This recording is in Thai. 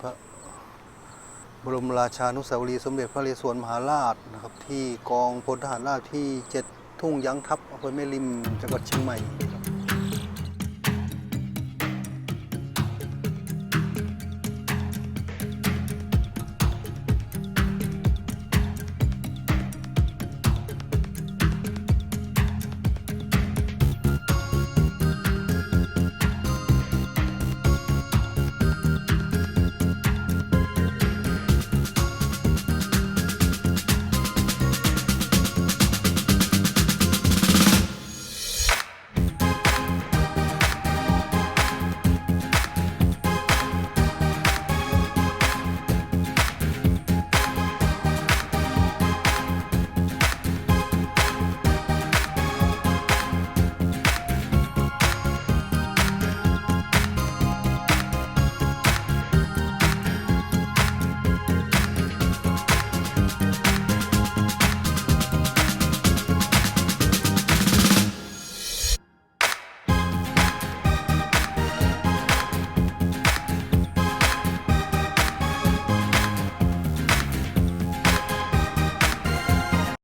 พระบรมราชานุสาวรีย์สมเด็จพระนเรศวรมหาราชนะครับ ที่กองพลทหารราบที่ 7 ทุ่งยั้งทัพอำเภอแม่ริมจังหวัดเชียงใหม่